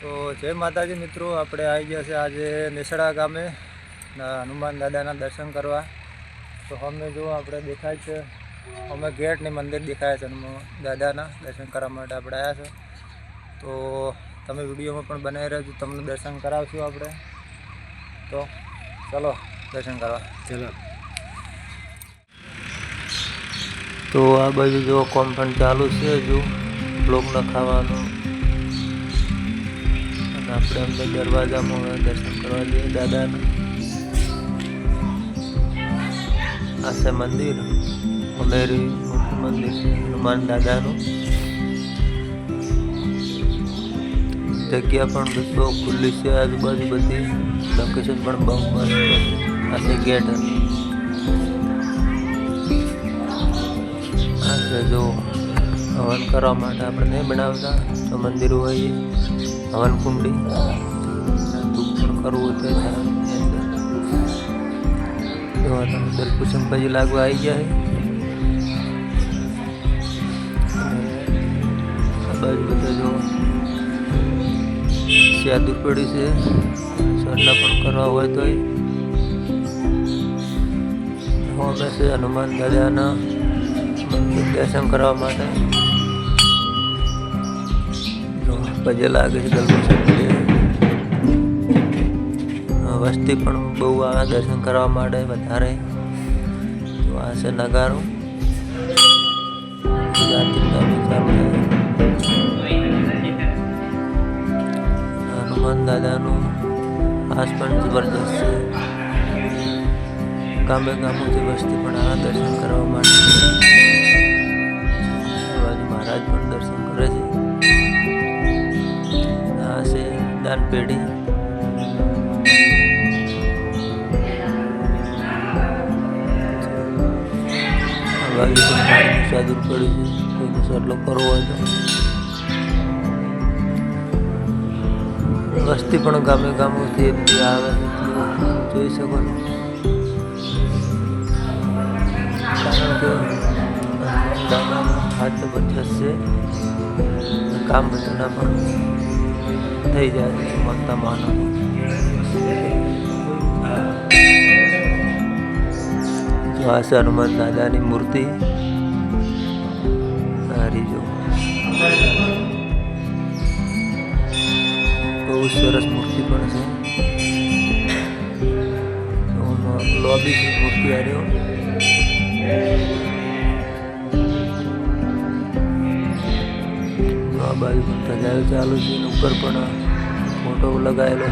તો જય માતાજી મિત્રો આપણે આવી ગયા છે આજે નેસડા ગામે. હનુમાન દાદાના દર્શન કરવા. તો અમે જો આપણે દેખાય છે અમે ગેટની મંદિર દેખાય છે હનુમાન દાદાના દર્શન કરવા માટે આપણે આવ્યા છે. તો તમે વિડીયોમાં પણ બનાવી રહેજો તમને દર્શન કરાવશું આપણે. તો ચલો દર્શન કરવા. ચલો. તો આ બાજુ જો કોમ ચાલુ છે હજુ બ્લોક લખાવાનું. આપણે અંદર દરવાજામાં દર્શન કરવા જઈએ. દાદાનું આ છે મંદિર, અમેરી મંદિર છે, હનુમાન દાદાનું. જગ્યા પણ બહુ ખુલ્લી છે આજુબાજુ બધી. લોકેશન પણ બહુ મસ્ત છે. ગેટ. આ જો હવન કરવા માટે આપણે નહીં બનાવતા, તો મંદિર હોય એ હવન કુંડી. ધૂપ પણ કરવું અંદર જો તમે પછી લાગવા આવી જાય આ બાજુ બધા જો સાદું પડ્યું છે. સરના પણ કરવા હોય તો અમે છે હનુમાન દાદાના દર્શન કરવા માટે. જો પગે લાગે છે વસ્તી પણ બહુ આવે દર્શન કરવા માટે વધારે તો આ છે નગારો. હનુમાન દાદાનું હાસ પણ જબરદસ્ત છે. ગામે ગામોથી વસ્તી પણ આ દર્શન કરવા માટે. મહારાજ પણ દર્શન છે દાન પેઢી સાદું છે. સટલો કરવો હોય તો. વસ્તી પણ ગામે ગામોથી આવે જોઈ શકો કારણ કે હાથ જબરજસ્ત છે કામ બધાના પણ થઈ જાય છે માનતા માનો. આ છે હનુમાન દાદાની મૂર્તિ. સારી જો. બહુ સરસ મૂર્તિ પણ છે. લોબી મૂર્તિ આ રહ્યો. આ બાજુ પણ સજાયો ચાલુ છે ઉપર પણ ફોટો લગાવેલો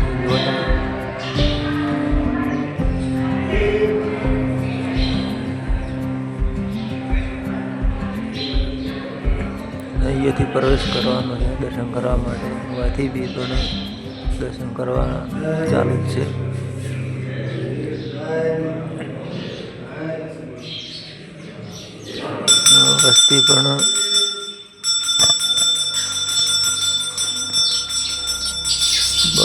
અહીંયાથી પ્રવેશ કરવાનો છે, દર્શન કરવા માટે. વાથી બી પણ દર્શન કરવા ચાલુ જ છે. વસ્તી પણ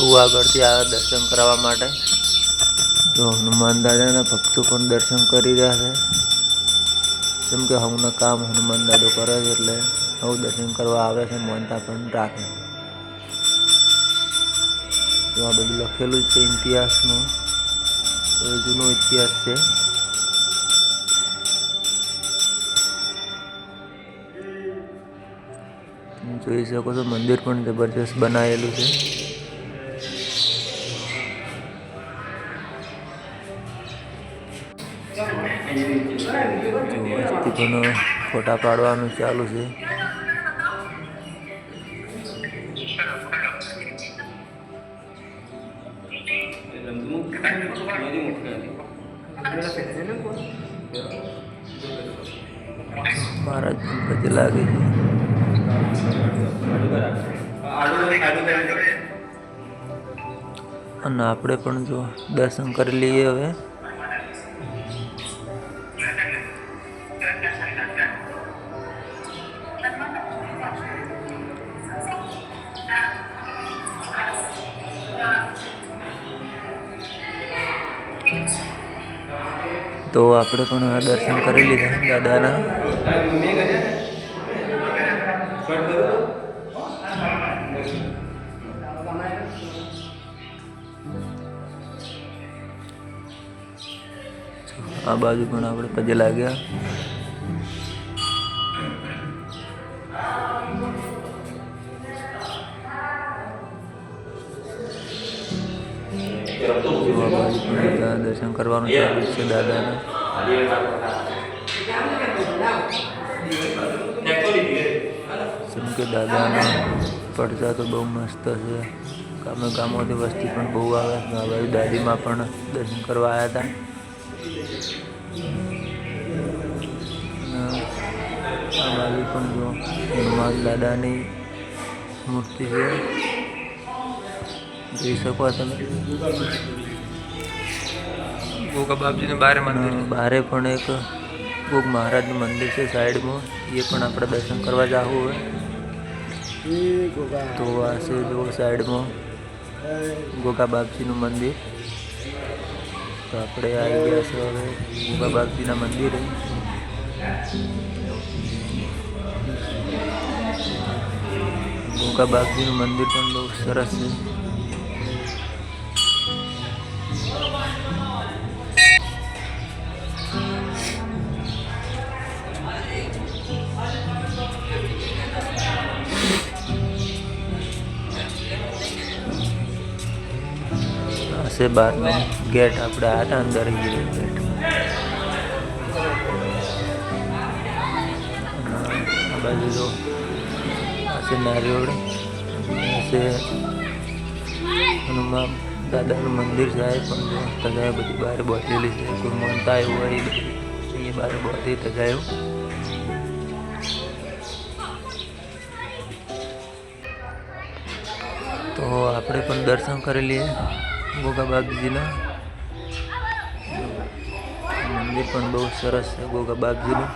બહુ આગળથી આવે દર્શન કરવા માટે. તો હનુમાન દાદાના ભક્તો પણ દર્શન કરી રહ્યા છે. જેમ કે હું કામ હનુમાન દાદો કરે છે એટલે હું દર્શન કરવા આવે છે, માનતા પણ રાખે. તો આ બધું લખેલું છે ઇતિહાસનું જૂનો ઇતિહાસ છે. જોઈ શકો છો, મંદિર પણ જબરજસ્ત બનાવેલું છે. જો ફોટા પાડવાનું ચાલુ છે. મહારાજ પગે લાગે છે. અને આપણે પણ જો દર્શન કરી લઈએ હવે. તો આપણે પણ દર્શન કરી લીધા દાદાના. આ બાજુ પણ આપણે પગે લાગ્યા. બધા દર્શન કરવાનું ચાલુ છે દાદાના. જેમ કે દાદાના પડતા તો બહુ મસ્ત છે. ગામે ગામોથી વસ્તી પણ બહુ આવે આ દાદીમાં પણ દર્શન કરવા આવ્યા હતા આ બાજુ પણ જો હનુમાન દાદાની મૂર્તિ છે. જોઈ શકો તમે? ગોગા બાપજીને બારે મંદિર બારે પણ એક કોક મહારાજનું મંદિર છે સાઈડમાં. એ પણ આપણે દર્શન કરવા જવું હોય. તો આ છે જો સાઈડમાં ગોગા બાપજીનું મંદિર. તો આપણે આવી ગયા છે હવે ગોગા બાપજીના મંદિરે. ગોગા બાપજીનું મંદિર પણ બહુ સરસ છે. છે બહારનો ગેટ આપણે આટા અંદર ગેટ આ બાજુ જો. છે નારિયોળ. છે હનુમાન, દાદાનું મંદિર જાય પણ જો તગાએ બધી બહાર બોતેલી છે. કોઈ મનતા આવ્યું હોય એ બહાર બોતી તગાયું તો આપણે પણ દર્શન કરી લઈએ. ગોગા બાપજીના મંદિર પણ બહુ સરસ છે ગોગા બાપજીનું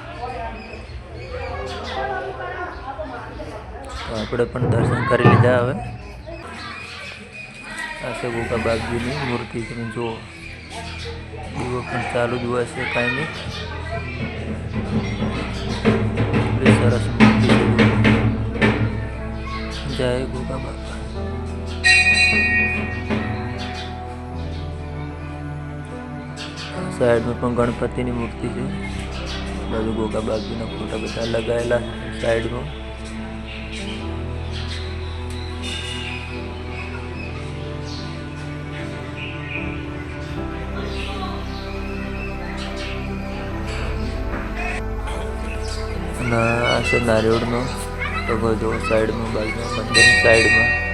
તો આપણે પણ દર્શન કરી લીધા હવે આ છે ગોગા બાપજીની મૂર્તિ તમે જુઓ દીવો પણ ચાલુ જ હોય છે કાયમી એટલી સરસ મૂર્તિ છે જય ગોગા બાપા સાઈડમાં પણ ગણપતિની મૂર્તિ છે. બાજુ ગોગા બાગીના ફોટા બધા લગાવેલા સાઈડમાં. અને આ છે નારિયોળનો તો જો સાઈડમાં, બાજુમાં મંદિરની સાઈડમાં.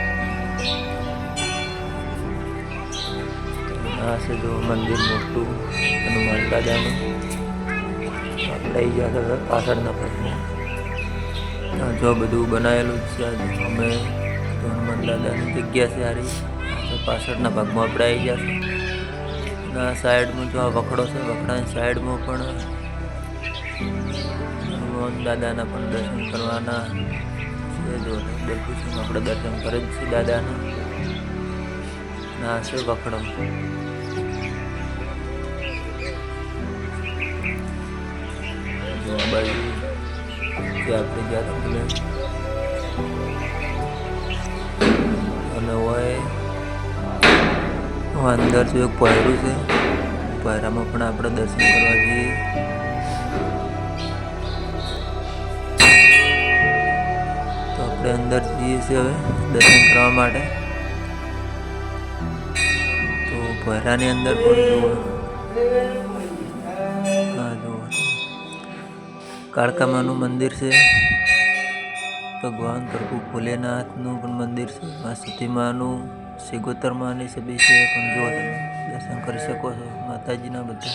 આ છે જો મંદિર મોટું હનુમાન દાદાનું આપણે આવી ગયા હતા પાછળના ભાગમાં આ જો બધું બનાવેલું જ છે આ જો અમે તો હનુમાન દાદાની જગ્યા છે સારી આ પાછળના ભાગમાં આપણે આવી ગયા છે અને આ સાઈડમાં જો આ વખડો છે વખડાની સાઈડમાં પણ હનુમાન દાદાના પણ દર્શન કરવાના છે જો દેખું છું આપણે દર્શન કરે જ છે દાદાના અને આ છે વખડો જે આપણે ગયા હતા અને હોય અંદર જો એક પહેરું છે. પહેરામાં પણ આપણે દર્શન કરવા જઈએ. તો આપણે અંદર જઈએ છીએ હવે દર્શન કરવા માટે. તો પહેરાની અંદર પણ કાળકામાનું મંદિર છે. ભગવાન પ્રભુ ભોલેનાથનું પણ મંદિર છે. મા સતીમાનું સિગોતરમાની સભી છે. પણ જો તમે દર્શન કરી શકો છો, માતાજીના બધા.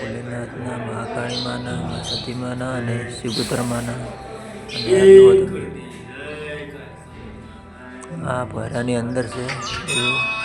ભોલેનાથના મહાકાળી માના મા સતીમાના અને સિગોતરમાના માના આ ભરાની અંદર છે. એવું